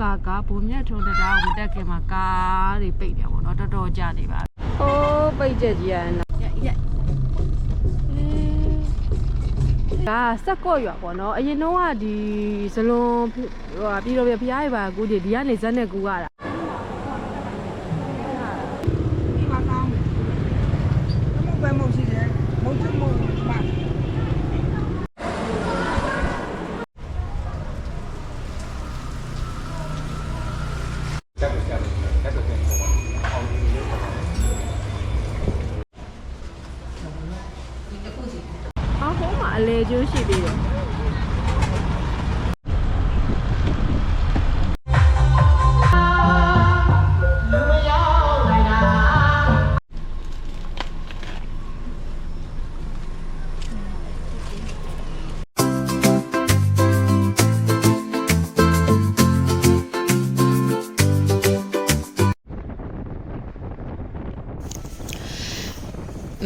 ကကဘုံမြတ်ထုံတရားကိုမတက်ခင်မှာကားတွေပိတ်နေပါတော့တော်တော်ကြာနေပါဟိုးပိတ်ချက်ကြီးရနော်ရက်ရက်ဒါစက်ကော့ရွာပေါ့နော်အရင်တော့ကဒီဇလွန်ဟိုဟာပြီးတော့ပြဖျားရပါကူဒီဒီကနေဇက်နဲ့ကူရတာ ဒီမှာကောင်းတယ်မဟုတ်ပဲမဟုတ်ရှိတယ်မဟုတ်ချင်မဟုတ်ပါ အော်ဟို မှာအ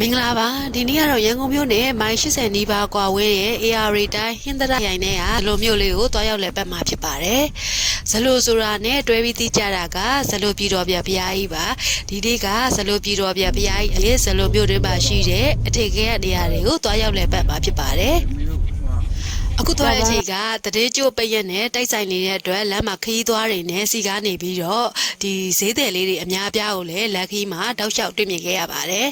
င်္ဂလာပါဒီနေ့ကတော့ရန်ကုန်မြို့နယ်မိုင်80နီးပါးကွာဝေးတဲ့ AR တိုင်းဟင်းသရရိုင်နဲ့ကဇလိုမြို့လေးကိုတွားရောက်လည်ပတ်မှာဖြစ်ပါတယ်ဇလိုဆိုတာနဲ့တွဲပြီးသိကြတာကဇလိုပြည်တော်ပြဘုရားကြီးပါဒီနေ့ကဇလိုပြည်တော်ပြဘုရားကြီးအလေးဇလိုမြို့တွင်မှာရှိတဲ့အထင်ကဲနေရာတွေကိုတွားရောက်လည်ပတ်မှာဖြစ်ပါတယ်အခုသွားတဲ့အချိန်ကတတိကျိုးပရက်နဲ့တိုက်ဆိုင်နေတဲ့အတွက်လမ်းမှာခရီးသွားတွေနဲ့စီကားနေပြီးတော့ဒီဈေးတယ်လေးတွေအများအပြားကိုလည်းလက်ခီးမှာတောက်လျှောက်တွေ့မြင်ခဲ့ရပါတယ်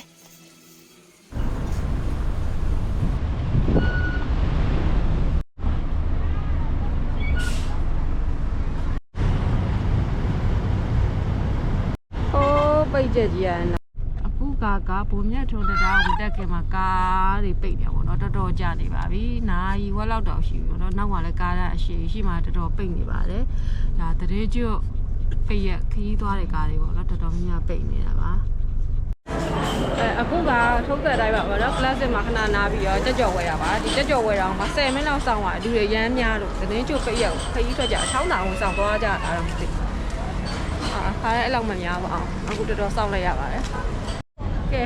ဟိုးပိတ် ချက်ကြီးရနော်အခုကကဘုံမြတ်ထုံတရားကိုမတက်ခင်မှာကားတွေပိတ်နေပါတော့တော်တော်ကြာနေပါပြီနာယီဝက်လောက်တောင်ရှိပြီပေါ့နော်နောက်ကလည်းကားကအရှိရှိမှတော်တော်ပိတ်နေပါတယ်ဒါတရေကျွတ်ပိတ်ရက်ခရီးသွားတဲ့ကားတွေပေါ့နော်တော်တော်များများပိတ်နေတာပါအဲအခုကထုတ်သက်တိုင်းပါပေါ့နော် classic မှာခဏနားပြီးတော့ကြက်ကြော်ဝဲရပါဒီကြက်ကြော်ဝဲတော့မှာ10မိနစ်လောက်စောင့်သွားလူတွေရမ်းများလို့တရင်ကျွတ်ပိတ်ရက်ခရီးထွက်ကြအချောင်းတာဝင်စောင့်သွားကြတာတော့မသိဘူးအာ ခါရဲအဲ့လောက်မများပါအောင်အခုတော်တော်စောင့်လိုက်ရပါတယ်ကဲ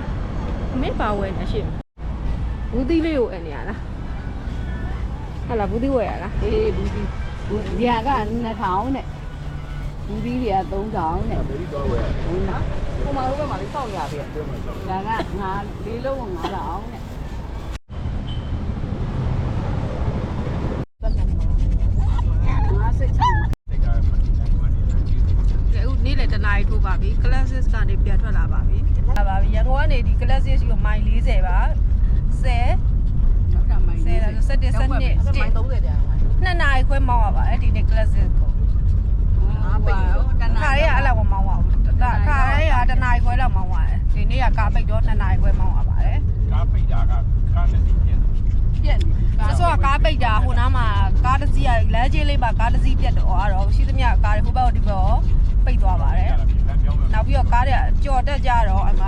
မင်းပါဝဲနေရှိဘူးသီးလေးကိုအဲ့နေရလားဟာလားဘူးသီးဝဲရလားအေးဘူးဒီဘူးဒီက2000နဲ့ဘူးဒီက3000နဲ့ဘူးတော့ဝယ်ဟုတ်လားဟိုမှာဘက်မှာလေးစောင့်ရပြီဒါကငါလေးလုံး9000နဲ့ငါစိတ်ချမ်း ကဲဦးနေ့လေတနားရီထိုးပါပြီ classes ကနေပြန်ထွက်လာပါပြီလာပါပြီရန်ကုန်ကနေဒီ classes ရှိကိုမိုင်40ပါ10 နောက်တာမိုင်း 10လား17 17 မိုင်း30တန်း နှစ်နာရီခွဲမောင်းရပါတယ်ဒီနေ့ classes ကို အာပါတနာ ခါရဲကအဲ့လောက်မမောင်းပါဘူးတခါရဲကတနာရီခွဲလောက်မောင်းရတယ်ဒီနေ့ကကားပိတ်တော့နှစ်နာရီခွဲမောင်းရပါတယ် ကားပိတ်တာကကားနဲ့စီးပြင်း ပြက်နေ တဆောကကား ပိတ်တာဟိုနားမှာကားတစ်စီးကလမ်းကြီးလေးမှာကားတစ်စီးပြတ်တော့အဲ့တော့ရှိသမျှကားတွေဟိုဘက်ဒီဘက်ပိတ်သွားပါတယ်ရတာပြင်လမ်းပြောင်းမယ်နောက်ပြီးတော့ကားတွေကကြော်တက်ကြတော့အမ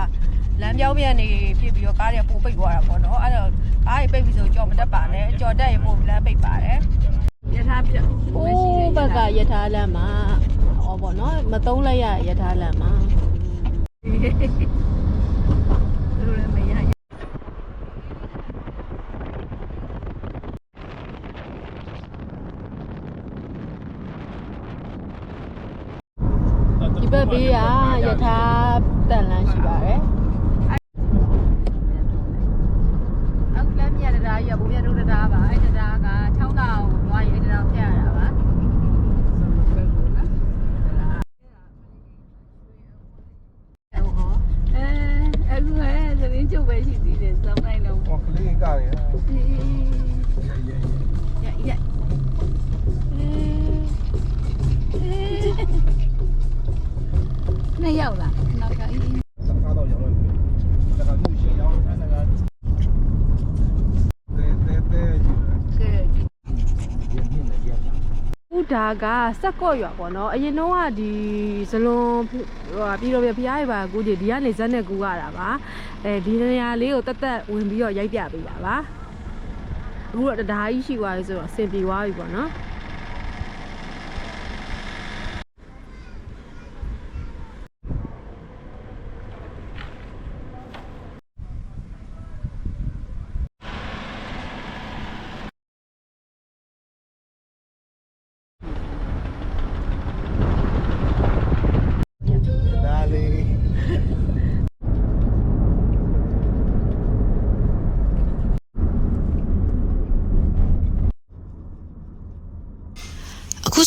လမ်းပြောင်းပြန်နေဖြစ်ပြီးတော့ကားတွေကပိုပိတ်သွားတာပေါ့နော်အဲ့တော့ကားတွေပိတ်ပြီးဆိုကြော်မတက်ပါနဲ့ကြော်တက်ရင်ပိုလမ်းပိတ်ပါတယ်ယထာပြက်ဟိုးဘက်ကယထာလမ်းမှာဟောပေါ့နော်မသုံးလိုက်ရယထာလမ်းမှာ ဥဒါကစက်ကော့ရွာပေါ့နော်အရင်တော့ကဒီဇလွန်ဟိုဟာပြီးတော့ပြဖျားရပါကူဒီဒီကနေဇက်နဲ့ကူရတာပါအဲဒီနေရာလေးကိုတက်တက်ဝင်ပြီးတော့ရိုက်ပြပေးတာပါအခုတော့တရားကြီးရှိသွားပြီဆိုတော့အဆင်ပြေသွားပြီပေါ့နော်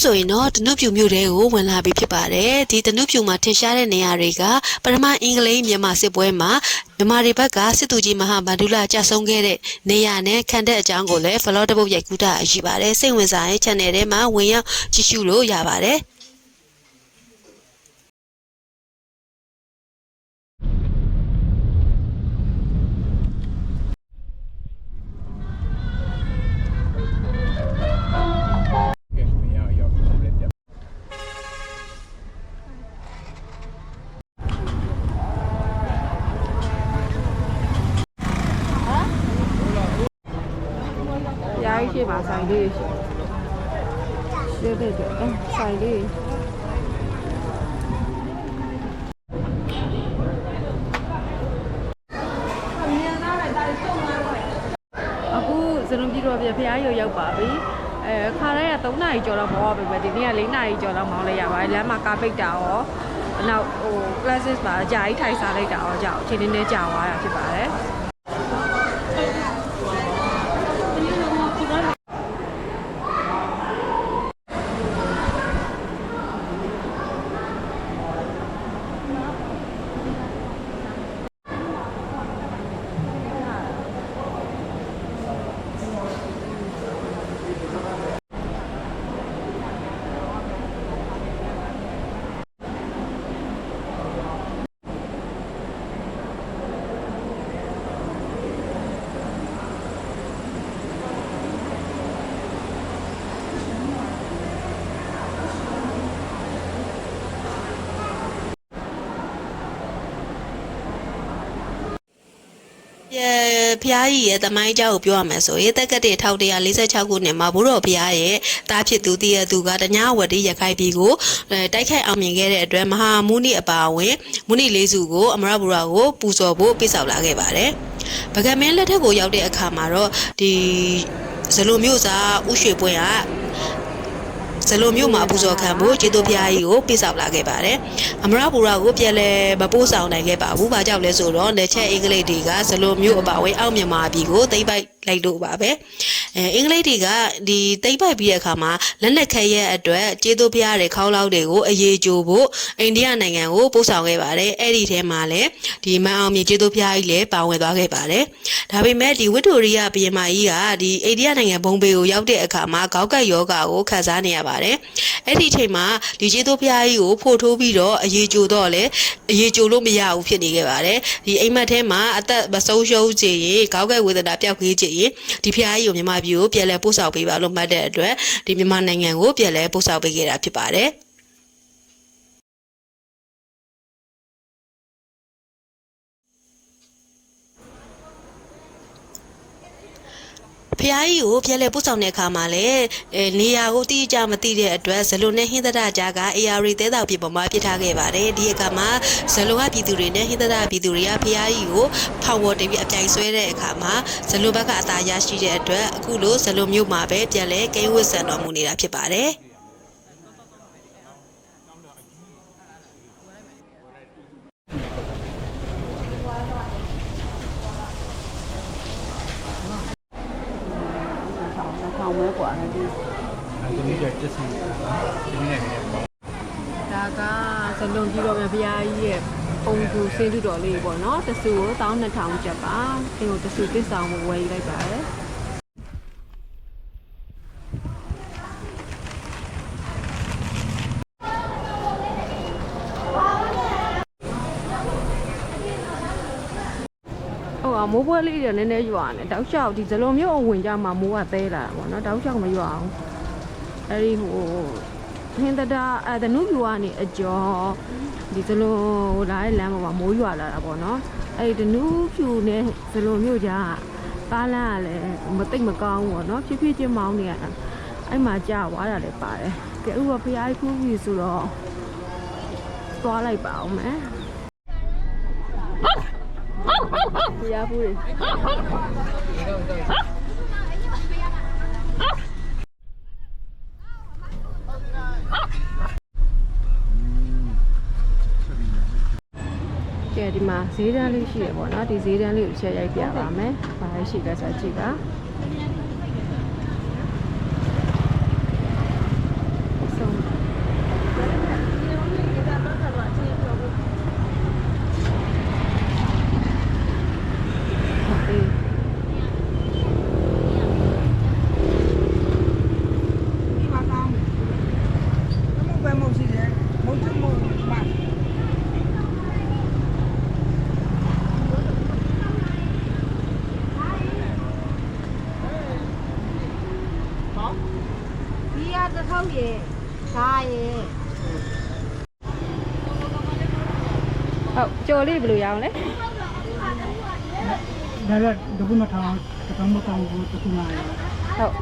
ဆိုရင်တော့တနုပြူမြို့တဲကိုဝင်လာပြီဖြစ်ပါတယ်ဒီတနုပြူမှာထင်ရှားတဲ့နေရာတွေကပထမအင်္ဂလိပ်မြန်မာစစ်ပွဲမှာမြန်မာတွေဘက်ကစစ်သူကြီးမဟာဗန္ဓုလကြာဆုံးခဲ့တဲ့နေရာနဲ့ခံတဲ့အကြောင်းကိုလည်း vlog တစ်ပုတ်ရိုက်ကူးတာရှိပါတယ်စိတ်ဝင်စားရင် channel ထဲမှာဝင်ရောက်ကြည့်ရှုလို့ရပါတယ် အဲဆိုင်လေးအခုစလုံးပြည်တော်ပြဖရားရုံရောက်ပါပြီအဲခါရဲက3နာရီကျော်တော့မောပါပဲဒီနေ့က4နာရီကျော်တော့မောင်းလိုက်ရပါတယ်လမ်းမှာကားပိတ်တာရောနောက်ဟို classes မှာအကြာကြီးထိုင်စားလိုက်တာရောကြောက်အချိန်လေးနဲ့ကြာသွားတာဖြစ်ပါတယ် ပြ ဖျားကြီးရဲ့တမိုင်းကြောက်ကိုပြောရမယ်ဆိုရင်တက္ကတိ1146ခုနှစ်မှာဘုရောဖျားရဲ့တားဖြစ်သူတည်ရသူကတညာဝတိရခိုင်ပြည်ကိုတိုက်ခိုက်အောင်မြင်ခဲ့တဲ့အတွက်မဟာမုနိအပါအဝင်မုနိလေးစုကိုအမရဘုရားကိုပူဇော်ဖို့ပြစ်ဆောင်လာခဲ့ပါတယ်။ဗကမင်းလက်ထက်ကိုရောက်တဲ့အခါမှာတော့ဒီဇလုံမျိုးစားဥရွှေပွင့်က ဇလိုမျိုးမှာပူဇော်ခံဖို့ကျေးဇူးဖျားကြီးကိုပိတ်ဆောက်လာခဲ့ပါတယ်။အမရပူရာကိုပြန်လဲမပို့ဆောင်နိုင်ခဲ့ပါဘူး။ဘာကြောင့်လဲဆိုတော့လက်ချက်အင်္ဂလိပ်တွေကဇလိုမျိုးအပါအဝင်အောက်မြန်မာပြည်ကိုသိမ့်ပိုက် လိုက်လို့ပါပဲ။အဲအင်္ဂလိပ်တွေကဒီသိမ့်ပိုက်ပြီးတဲ့အခါမှာလက်နက်ခဲရဲ့အတွက်ကျေးဇူးဖျားတဲ့ခေါင်းလောက်တွေကိုအရေးကြိုးဖို့အိန္ဒိယနိုင်ငံကိုပို့ဆောင်ခဲ့ပါတယ်။အဲ့ဒီထဲမှာလည်းဒီမန်အောင်မြင့်ကျေးဇူးဖျားကြီးလည်းပါဝင်သွားခဲ့ပါတယ်။ဒါပေမဲ့ဒီဝတ္တူရိယဘုရင်မကြီးကဒီအိန္ဒိယနိုင်ငံဘုံဘေကိုရောက်တဲ့အခါမှာခေါက်ကပ်ယောဂါကိုခံစားနေရပါတယ်။အဲ့ဒီအချိန်မှာဒီကျေးဇူးဖျားကြီးကိုဖို့ထိုးပြီးတော့အရေးကြိုတော့လေအရေးကြိုလို့မရဘူးဖြစ်နေခဲ့ပါတယ်။ဒီအိမ်မက်ထဲမှာအသက်မဆုံးရှုံးစေရင်ခေါက်ကပ်ဝေဒနာပျောက်ကြီးချင်ရင်ဒီဖျားကြီးကိုမြန်မာပြည်ကိုပြန်လဲပို့ဆောင်ပေးပါလို့မှတ်တဲ့အတွက်ဒီမြန်မာနိုင်ငံကိုပြန်လဲပို့ဆောင်ပေးခဲ့တာဖြစ်ပါတယ်။ ဖျားကြီးကိုဖျက်လဲပို့ဆောင်တဲ့အခါမှာလည်းအဲနေရာကိုတိကျမသိတဲ့အတွက်ဇလွန်နဲ့ဟင်းသဒကြားက AR သေးတောက်ပြပေါ်မှာပြစ်ထားခဲ့ပါတယ်ဒီအခါမှာဇလွန်ကပြည်သူတွေနဲ့ဟင်းသဒပြည်သူတွေကဖျားကြီးကိုဖောက်ဝတ်တင်ပြီးအပြိုင်ဆွဲတဲ့အခါမှာဇလွန်ဘက်ကအသာရရှိတဲ့အတွက်အခုလိုဇလွန်မျိုးမှာပဲပြန်လဲကိန်းဝတ်ဆန်တော်မူနေတာဖြစ်ပါတယ် စင်းတူတော်လေးပေါ့နော်တဆူကို12000ကျပ်ပါဒီကိုတဆူတစ်ဆောင်ကိုဝယ်ယူလိုက်ပါတယ်ဟိုအမိုးပွဲလေးတွေနည်းနည်းရွာနေတောက်လျှောက်ဒီဇလွန်မျိုးအဝင်ကြမှာမိုးကသေးလာတာပေါ့နော်တောက်လျှောက်မရွာအောင်အဲဒီဟို ဟင်းတတာအဲတနုပြူကနေအကျော်ဒီဇလွန်ဟိုလာတဲ့လမ်းပေါ်မှာမိုးရွာလာတာပေါ့နော်အဲ့ဒီတနုပြူနဲ့ဇလွန်မြို့ကြားကားလမ်းကလည်းမသိပ်မကောင်းဘူးပေါ့နော်ဖြည်းဖြည်းချင်းမောင်းနေရတာအဲ့မှာကြာသွားတာလည်းပါတယ်ကဲဥပဖျားကြီးဖူးပြီဆိုတော့သွားလိုက်ပါအောင်မယ်ဖျားဖူးတွေ ဈေးတန်းလေးရှိရပေါ့နော်ဒီဈေးတန်းလေးကိုချက်ရိုက်ပြပါမယ်။ဘာလဲရှိလဲဆိုတော့ကြည့်ပါ တ်ကြော်လေးဘယ်လိုရအောင်လဲဒါလည်းဒုက္ခမထောင်တကောင်မကောင်ဘူးတခုမှရဟုတ်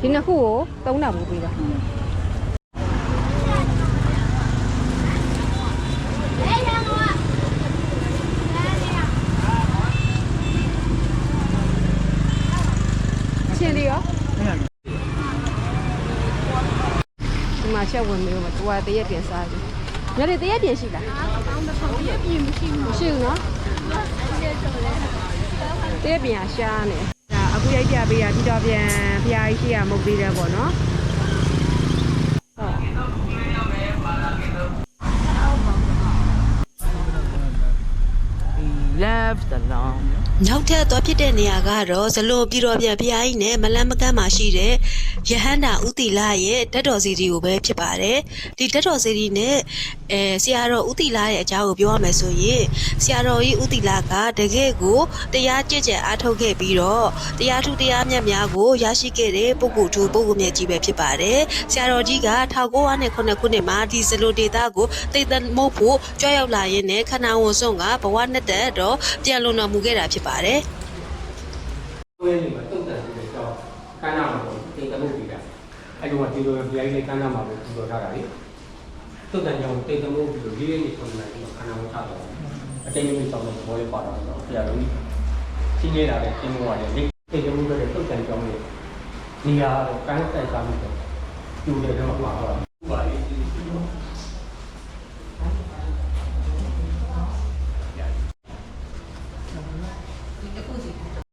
ဒီနှစ်ခုကိုသုံးတာပို့ပေးပါချင်းလေးရောအဲ့ဒါဒီမှာချက်ဝင်မျိုးမှာသူကတရက်ပြင်စားပြီ ညနေတရက်ပြင်ရှိလားတရက်ပြင်မရှိဘူးမရှိဘူးနော်တရက်ပြင်ကရှားနေဒါအခုရိုက်ပြပေးတာဒီတော့ပြန်ဖျားကြီးရှိရမဟုတ်သေးတယ်ပေါ့နော်ဟုတ် left along နောက်ထပ်သွားဖြစ်တဲ့နေရာကတော့ဇလွန်ပြည်တော်ပြန်ဖျားကြီးနဲ့မလန်းမကန်းမှာရှိတဲ့ယဟန္တာဥတီလာရဲ့တက်တော်စီဒီကိုပဲဖြစ်ပါတယ်ဒီတက်တော်စီဒီနဲ့အဲဆရာတော်ဥတီလာရဲ့အကြောင်းကိုပြောရမယ်ဆိုရင်ဆရာတော်ကြီးဥတီလာကတကယ်ကိုတရားကြည်ကြံအားထုတ်ခဲ့ပြီးတော့တရားထုတရားမြတ်များကိုရရှိခဲ့တဲ့ပုဂ္ဂိုလ်ထူပုဂ္ဂိုလ်မြတ်ကြီးပဲဖြစ်ပါတယ်ဆရာတော်ကြီးက1909ခုနှစ်မှာဒီဇလိုဒေတာကိုတိတ်တမုတ်ဖို့ကြွရောက်လာရင်းနဲ့ခန္ဓာဝန်ဆုံးကဘဝနဲ့တည်းတော့ပြန်လွန်တော်မူခဲ့တာဖြစ်ပါတယ်ဝဲနေမှာတုတ်တန်ပြီးတော့ကန်းနာမှာပေါ့တင်တမှုပြီးတာအဲ့ဒီမှာဒီလိုပြိုင်လေးကန်းနာမှာပဲပြီးတော့ထားတာလေတုတ်တန်ကြောင့်တင်တမှုပြီးတော့လေးလေးနေဆုံးနေပြီးတော့ခန္ဓာကိုချတော့အတင်းကြီးဆောင်တဲ့ဘောလေးပါတော့တော့ဆရာတော်ကြီးရှင်းနေတာလေတင်မှုရတယ်လေတင်တမှုပဲတုတ်တန်ကြောင့်လေနေရာတော့ကန်းတက်စားပြီးတော့ကျူတယ်တော့ပါတော့ပါလေ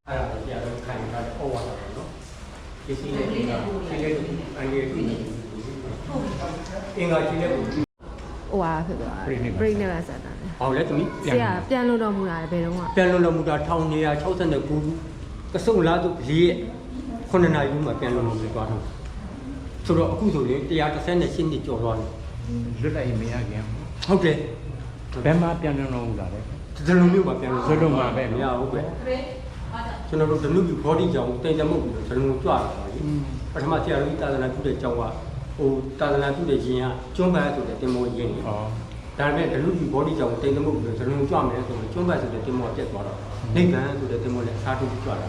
အဲ့ဒါကိုဆရာတော်ခိုင်ထားတဲ့ဩဝါဒပေါ့နော် ဒီစီလေးကစီလေးကအငယ်ကြီးအင်္ဂါကြီးလေးကိုဟိုဟာဖြစ်သွားတယ် break နဲ့ပဲဆက်တာလေဟောလဲသမီးဆရာပြန်လို့တော့မူတာလေဘယ်တော့မှပြန်လုံလုံမူတာ1969ကစုံလာသူလေးရဲ့9နာရီမှပြန်လုံလုံပြီးသွားတော့ဆိုတော့အခုဆိုရင်138နှစ်ကျော်သွားပြီလွတ်လိုက်မရခင်ဟုတ်တယ်ဘယ်မှာပြန်လုံးလုံးလာလဲဒီလိုမျိုးပါပြန်လုံဇလုံးမှာပဲမရဟုတ်ပဲ ကျွန်တော်တို့ဒနုပြီ body ကြောင့်တင်ကြမှုပြီးတော့ဒနုကြွလာပါလေပထမဆရာကြီးတာသနာပြုတဲ့ကျောင်းကဟိုတာသနာပြုတဲ့ရင်ကကျွန်းပန်းဆိုတဲ့တင်မောရင်းနေဟောဒါပေမဲ့ဒလူကြီး body ကြောင့်တိမ်တမှုပြီးတော့ဇလုံးကြွမယ်ဆိုတော့ကျွန်းပတ်ဆိုတဲ့တင်မောပြတ်သွားတော့နိဗ္ဗာန်ဆိုတဲ့တင်မောနဲ့အစားထိုးကြွလာတာ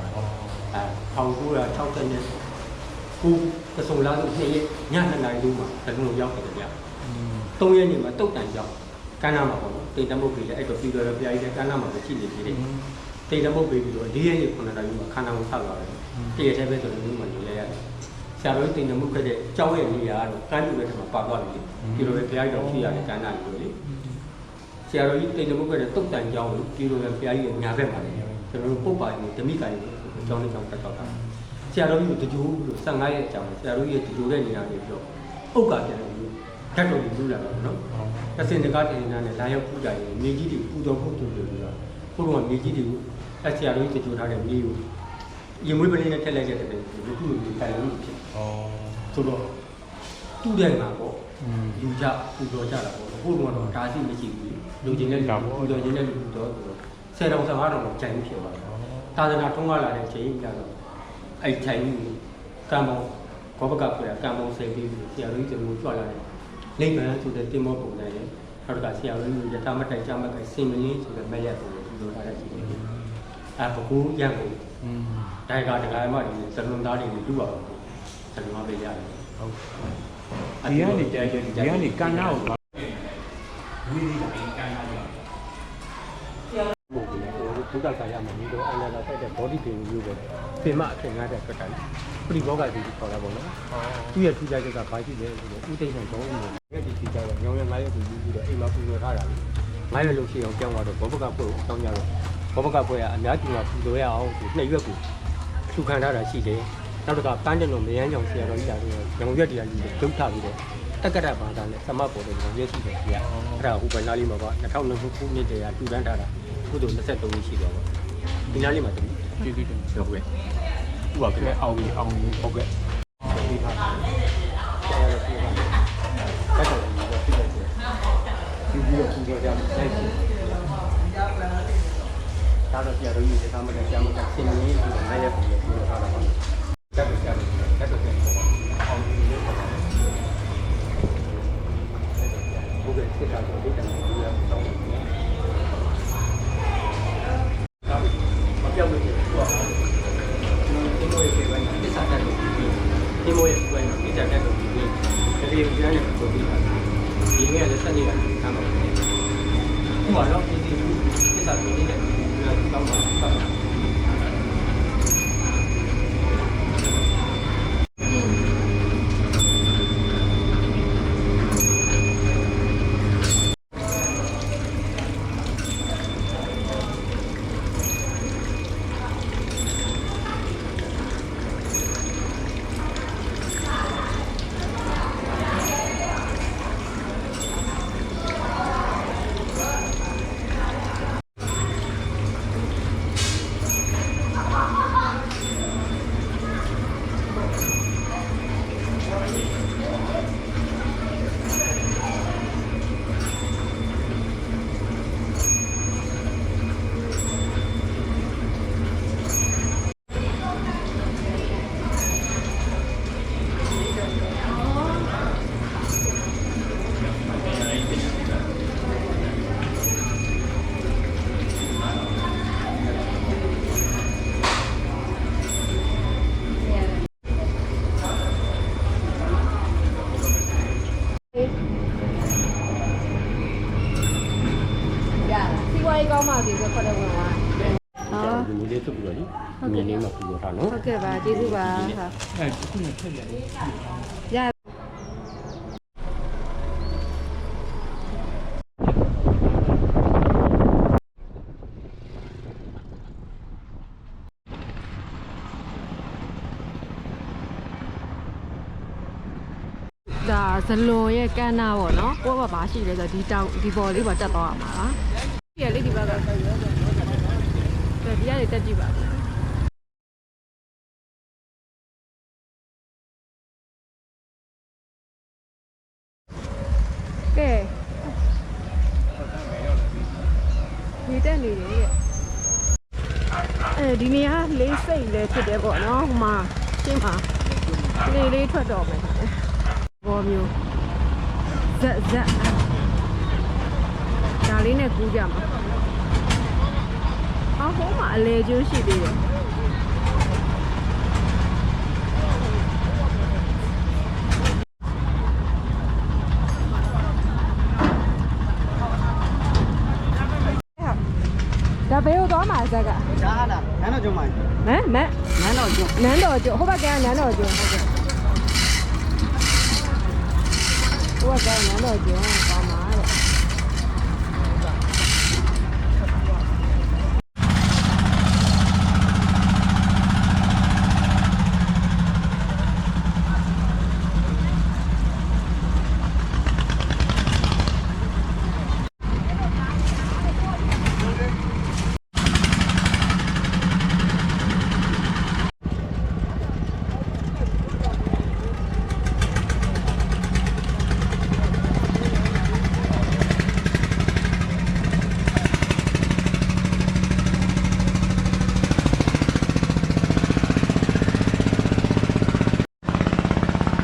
အဲ1960နဲ့ကိုကစုံလာလို့နှစ်ရက်ည2နာရီလုံးမှာဒလူရောက်တယ်ဗျာ3ရက်နေမှာတုတ်တန်ကြောင့်ကမ်းနားမှာပေါ့နော်တိမ်တမှုပြီးလဲအဲ့တော့ပြီးတော့ပြားကြီးတဲ့ကမ်းနားမှာပဲရှိနေသေးတယ် တိမ်တမှုပြီးပြီးတော့၄ရက်နေ9နာရီမှာခန္ဓာကိုဆောက်လာတယ်တရက်တည်းပဲဆိုတော့ဒီမှာနေလဲရတယ်ဆရာတော်တိမ်တမှုခဲ့တဲ့ကြောက်ရဲ့နေရာကတော့ကမ်းလူရဲ့ထမှာပါသွားပြီဒီလိုပဲဘုရားကြီးတော်ရှိရတယ်ကမ်းနားကြီးလို့လေဆရာတော်ကြီးတိတ်တမုတ်ကတဲ့တုတ်တန်ကြောင်းကိုဒီလိုပဲဘုရားကြီးကညာဘက်မှာလေကျွန်တော်တို့ပုပ္ပါကြီးဓမိကာကြီးကိုကျောင်းလေးကျောင်းတက်တော့တာဆရာတော်ကြီးကိုတကြိုးပြီးတော့15ရက်အကြောင်းဆရာတော်ကြီးရဲ့တကြိုးတဲ့နေရာနေပြီးတော့ဥက္ကပြန်လို့ဓာတ်တော်ကြီးလူလာတော့နော်တစင်တကားတင်နေတာနဲ့လာရောက်ပူကြရင်မြေကြီးတွေပူတော်ဖို့တူတယ်ပြီးတော့ဘုရားမြေကြီးတွေကို အဲဆရာတော်ကြီးတကြိုးထားတဲ့မြေကိုရင်မွေးပလင်းနဲ့ထက်လိုက်တဲ့တဲ့လူကူလူတိုင်လို့ဖြစ်ဟောဆိုတော့တူတဲ့မှာပေါ့อืมလူကြပူတော်ကြတာပေါ့ဘုရားကတော့ဒါရှိမရှိဘူးလူချင်းနဲ့လူပူတော်ချင်းနဲ့လူပူတော်ဆိုတော့ဆယ်တော်ဆယ်၅တော်ကိုကြိုင်ဖြစ်သွားတယ်သာသနာထုံးကားလာတဲ့အချိန်ကြီးကြတော့အဲ့ကြိုင်ကြီးကံမောဘောပကပြကံမောစိတ်ပြီးဆရာတော်ကြီးကကြွလာတယ်နိဗ္ဗာန်ဆိုတဲ့တင်မောပုံနဲ့နောက်ကဆရာတော်ကြီးယထာမတိုင်ကြမကစင်မလင်းဆိုတဲ့မဲ့ရက်ကိုပူတော်ထားတဲ့ချိန်ကြီး အဲဘကူရံကိုอืมဒိုင်ကဒကာမတွေသလွန်သားတွေလူပါဘူးသလွန်သားပဲရတယ်ဟုတ်ဒီကနေကြိုက်တယ်ဒီကနေကန္နာကိုဘုရားဘုရားကာယမှာဒီလိုအနာလာတိုက်တဲ့ body pain မျိုးပဲပင်မအထင်ငါတဲ့ကတည်းကပရိဘောဂတိခေါ်တာပေါ့နော်သူ့ရဲ့ထူးခြားချက်ကဘာရှိလဲဆိုတော့ဥဒိဋ္ဌံကျောင်းဦးရဲ့ဒီထူးခြားကညောင်းရငါးရက်ကိုယူပြီးတော့အိမ်မှာပူဇော်ထားတာငါးရက်လို့ရှိအောင်ကြောင်းသွားတော့ဘောဘကပွဲကိုကြောင်းကြတော့ ဘောဘကပွဲကအများကြီးမှာပူဇော်ရအောင်ဒီနှစ်ရွက်ကိုထူခံထားတာရှိတယ်နောက်တစ်ခါပန်းတင်တော်မယန်းကြောင်ဆရာတော်ကြီးလာတော့ညောင်ရွက်တရားကြီးကိုဒုက္ခပြီးတော့တက္ကရာဘာသာနဲ့သမတ်ပေါ်တဲ့ညောင်ရွက်ရှိတယ်ကြီးကအဲ့ဒါဟိုဘယ်နားလေးမှာက2009ခုနှစ်တည်းကတူတန်းထားတာခုတော့23နှစ်ရှိတော့ပေါ့ဒီနားလေးမှာတည်းကျေးဇူးတင်ဟုတ်ကဲ့ဥပကလည်းအောင်ပြီအောင်ပြီဟုတ်ကဲ့ ထားတော့ဆရာတို့ကြီးထားမှတဲ့ဆရာမကဆင်းနေပြီးတော့လည်းရဲ့ပုံလေးပြောထားတာပါတက်ကိုဆရာတို့တက်ကိုဆရာတို့အောင်ဒီလေးပေါ့ဟုတ်ကဲ့ဆရာတို့ဒီတန်း တာစီဝါရေးကောင်းပါစေဆိုခွက်တဲ့ဝင်သွားဟောဒီလေးထုတ်ပြီးတော့ဒီမြင်းလေးမှာပူထားနော်ဟုတ်ကဲ့ပါကျေးဇူးပါဟာအဲဒီခုနဲ့ထည့်ရတယ်ရဒါဇလွန်ရဲ့ကန်းနာပေါ့နော်ကိုကဘာရှိလဲဆိုတော့ဒီတောင်ဒီပေါ်လေးပေါ်တက်သွားရမှာပါဒီ ကလေးဒီဘက်ကဒီကနေတက်ကြည့်ပါကဲဒီတက်နေတယ်ရဲ့အဲဒီနေရာလေးစိတ်လေးဖြစ်တယ်ပေါ့နော်ဟိုမှာရှင်းမှာလေးလေးထွက်တော့မယ်ဘောမျိုးဇက်ဇက်ဒါလေးနဲ့ကူးကြမှာ အော်ဟိုမှာအလေကျိုးရှိသေးတယ်ဒါဘယ်ကိုသွားမှာဇက်ကရှားလားနန်းတော်ကျုံပါဟမ်မက်နန်းတော်ကျုံနန်းတော်ကျွန်းဟိုဘက်ကနန်းတော်ကျွန်းဟုတ်ကဲ့ဟိုဘက်ကနန်းတော်ကျွန်းကောင်းပါတဲ့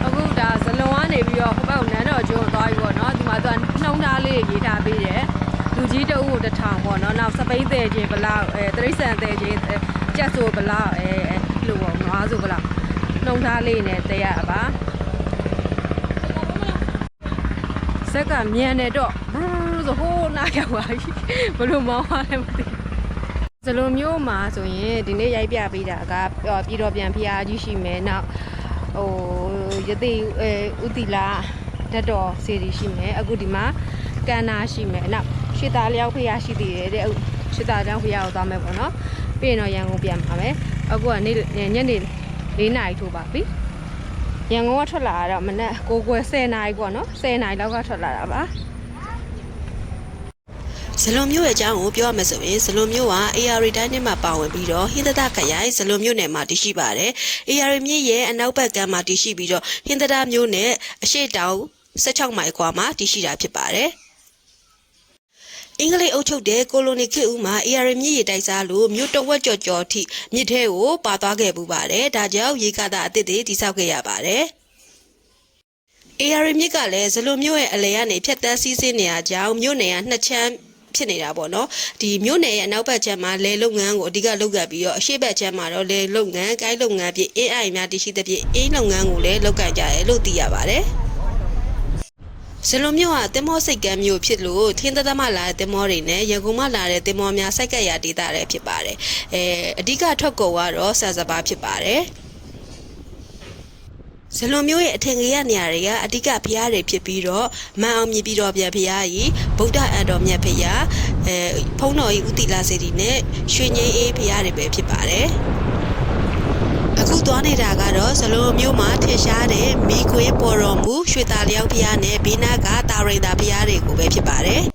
အခုဒါဇလွန်ကနေပြီးတော့ဟိုဘက်ကိုနန်းတော်ကျွန်းကိုသွားပြီပေါ့နော်ဒီမှာသူကနှုံသားလေးရေးထားပေးတယ်လူကြီးတအုပ်ကိုတစ်ထောင်ပေါ့နော်နောက်စပိန်သေးချင်းဘလောက်အဲတရိษံသေးချင်းအဲကြက်ဆိုဘလောက်အဲအဲ့လိုပေါ့နွားဆိုဘလောက် နှုံသားလေးနဲ့တဲရပါဆက်ကမြန်တယ်တော့ဘူးဆိုဟိုးနားရောက်သွားပြီဘယ်လိုမောင်းရလဲမသိဘူးဇလွန်မျိုးမှာဆိုရင်ဒီနေ့ရိုက်ပြပေးတာကပြည်တော်ပြန်ဖျားကြီးရှိမယ်နောက်ဟိုယသိအဲဥတီလာဓာတ်တော်စီရီရှိမယ်အခုဒီမှာကန္နာရှိမယ်နောက်ရှစ်သားလျောက်ဖျားရှိသေးတယ်တဲ့ရှစ်သားလျောက်ဖျားကိုသွားမယ်ပေါ့နော်ပြီးရင်တော့ရန်ကုန်ပြန်ပါမယ်အခုကနေ့ညနေ ၄နာရီထိုးပါပြီရန်ကုန်ကထွက်လာတော့မနက်9ခွဲ10နာရီပေါ့နော်10နာရီလောက်ကထွက်လာတာပါဇလွန်မြို့ရဲ့အကြောင်းကိုပြောရမယ်ဆိုရင်ဇလွန်မြို့က AR တိုင်းနဲ့မှာပါဝင်ပြီးတော့ဟင်္သတခရိုင်ဇလွန်မြို့နယ်မှာတည်ရှိပါတယ်။ AR မြစ်ရဲ့အနောက်ဘက်ကမ်းမှာတည်ရှိပြီးတော့ဟင်္သတမြို့နယ်အရှေ့တောင်16မိုင်ခွာမှာတည်ရှိတာဖြစ်ပါတယ်။ အင်္ဂလိပ်အုပ်ချုပ်တဲ့ကိုလိုနီခေတ်ဦးမှာ AR မြစ်ရေတိုက်စားလို့မြို့တဝက်ကျော်ကျော်ထိမြစ်ထဲကိုပါသွားခဲ့ပူပါတယ်။ဒါကြောင့်ရေကာတာအသစ်တွေတိစောက်ခဲ့ရပါတယ်။ AR မြစ်ကလည်းဇလိုမျိုးရဲ့အလဲကနေဖြတ်တန်းစီးဆင်းနေရကြောင်းမြို့နယ်ကနှစ်ချမ်းဖြစ်နေတာပေါ့နော်ဒီမြို့နယ်ရဲ့အနောက်ဘက်ခြမ်းမှာလေလုပ်ငန်းကိုအဓိကလုပ်ကပ်ပြီးတော့အရှေ့ဘက်ခြမ်းမှာတော့လေလုပ်ငန်း၊ကိုင်းလုပ်ငန်းဖြင့်အင်းအိုင်များတရှိသဖြင့်အင်းလုပ်ငန်းကိုလည်းလုပ်ကပ်ကြရဲလို့သိရပါတယ် ဇလိုမျိုးဟာတင်မောစိတ်ကမ်းမျိုးဖြစ်လို့ထင်းသက်သက်မှလာတဲ့တင်မောတွေနဲ့ရန်ကုန်မှလာတဲ့တင်မောများစိုက်ကပ်ရာဒေသတွေဖြစ်ပါတယ်အဲအဓိကထွက်ကုန်ကတော့ဆန်စပါးဖြစ်ပါတယ်ဇလွန်မျိုးရဲ့အထင်ကြီးရနေရာတွေကအဓိကဘုရားတွေဖြစ်ပြီးတော့မန်အောင်မြည်ပြီးတော့ပြန်ဘုရားကြီးဗုဒ္ဓအန်တော်မြတ်ဘုရားအဲဖုံးတော်ကြီးဥတီလာစေတီနဲ့ရွှေငိမ့်အေးဘုရားတွေပဲဖြစ်ပါတယ်အခု သွားနေတာကတော့ဇလွန်မျိုးမှာထင်ရှားတဲ့မိခွေးပေါ်တော်မူရွှေသားလျောက်ဘုရားနဲ့ဘေးနားကတာရိန်သာဘုရားတွေကိုပဲဖြစ်ပါတယ်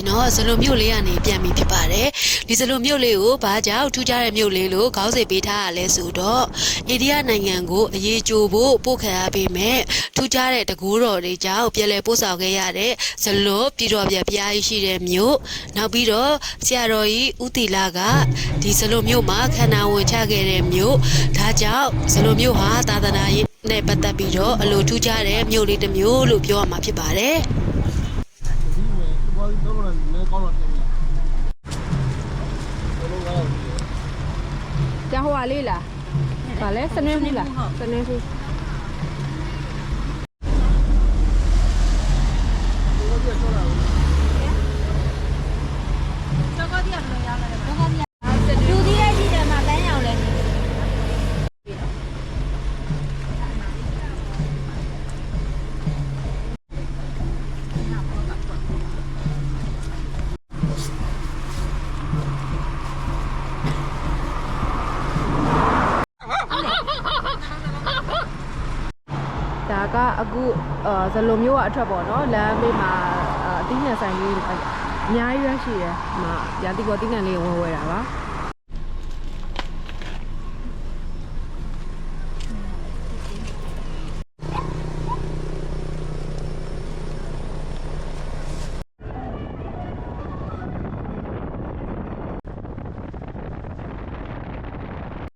ရင်တော့ဇလိုမြို့လေးကနေပြန်ပြီဖြစ်ပါတယ်ဒီဇလိုမြို့လေးကိုဘာကြောင့်ထူးခြားတဲ့မြို့လေးလို့ခေါင်းစဉ်ပေးထားရလဲဆိုတော့အိန္ဒိယနိုင်ငံကိုအရေးကြိုဖို့ပို့ခံရပေမဲ့ထူးခြားတဲ့တကူတော်တွေကြောင့်ပြည်လဲပို့ဆောင်ခဲ့ရတဲ့ဇလိုပြည်တော်ပြဘုရားကြီးရှိတဲ့မြို့နောက်ပြီးတော့ဆရာတော်ကြီးဦးတီလာကဒီဇလိုမြို့မှာခန္ဓာဝင်ချခဲ့တဲ့မြို့ဒါကြောင့်ဇလိုမြို့ဟာသာသနာရေးနဲ့ပတ်သက်ပြီးတော့အလိုထူးခြားတဲ့မြို့လေးတစ်မြို့လို့ပြောရမှာဖြစ်ပါတယ် ဒီမဲ့ဘာလို့တော့လဲကောင်းတော့တယ်ကျန်ဟိုကလေးလားဗာလဲစနေဘူးလားစနေဘူးဒါ ဇလိုမျိုးကအထက်ပေါ့နော်လမ်းဘေးမှာအာအသီးနှံဆိုင်လေးအများကြီးရရှိတယ်။ဒီမှာရာတိကောအသီးနှံလေးဝင်ဝဲတာပါ။